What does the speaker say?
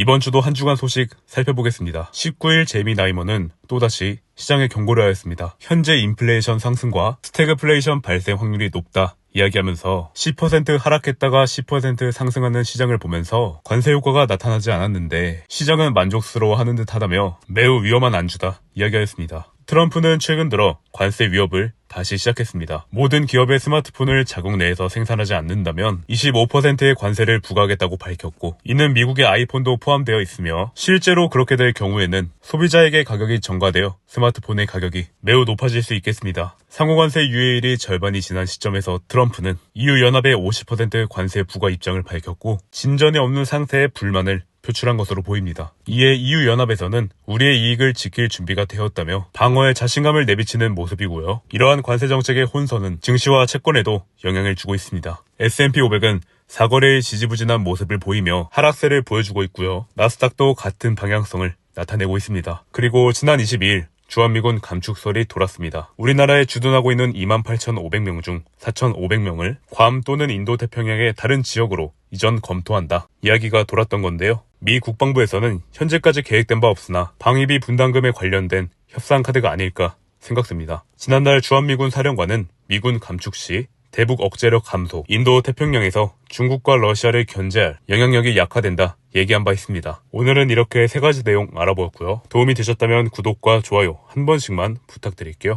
이번 주도 한 주간 소식 살펴보겠습니다. 19일 제미 나이머는 또다시 시장에 경고를 하였습니다. 현재 인플레이션 상승과 스태그플레이션 발생 확률이 높다. 이야기하면서 10% 하락했다가 10% 상승하는 시장을 보면서 관세 효과가 나타나지 않았는데 시장은 만족스러워하는 듯 하다며 매우 위험한 안주다 이야기하였습니다. 트럼프는 최근 들어 관세 위협을 다시 시작했습니다. 모든 기업의 스마트폰을 자국 내에서 생산하지 않는다면 25%의 관세를 부과하겠다고 밝혔고 이는 미국의 아이폰도 포함되어 있으며 실제로 그렇게 될 경우에는 소비자에게 가격이 전가되어 스마트폰의 가격이 매우 높아질 수 있겠습니다. 상호관세 유예일이 절반이 지난 시점에서 트럼프는 EU 연합의 50% 관세 부과 입장을 밝혔고 진전이 없는 상태의 불만을 표출한 것으로 보입니다. 이에 EU 연합에서는 우리의 이익을 지킬 준비가 되었다며 방어에 자신감을 내비치는 모습이고요. 이러한 관세 정책의 혼선은 증시와 채권에도 영향을 주고 있습니다. S&P 500은 사거래의 지지부진한 모습을 보이며 하락세를 보여주고 있고요. 나스닥도 같은 방향성을 나타내고 있습니다. 그리고 지난 22일 주한미군 감축설이 돌았습니다. 우리나라에 주둔하고 있는 28,500명 중 4,500명을 괌 또는 인도 태평양의 다른 지역으로 이전 검토한다. 이야기가 돌았던 건데요. 미 국방부에서는 현재까지 계획된 바 없으나 방위비 분담금에 관련된 협상 카드가 아닐까 생각됩니다. 지난달 주한미군 사령관은 미군 감축 시 대북 억제력 감소, 인도 태평양에서 중국과 러시아를 견제할 영향력이 약화된다 얘기한 바 있습니다. 오늘은 이렇게 세 가지 내용 알아보았고요. 도움이 되셨다면 구독과 좋아요 한 번씩만 부탁드릴게요.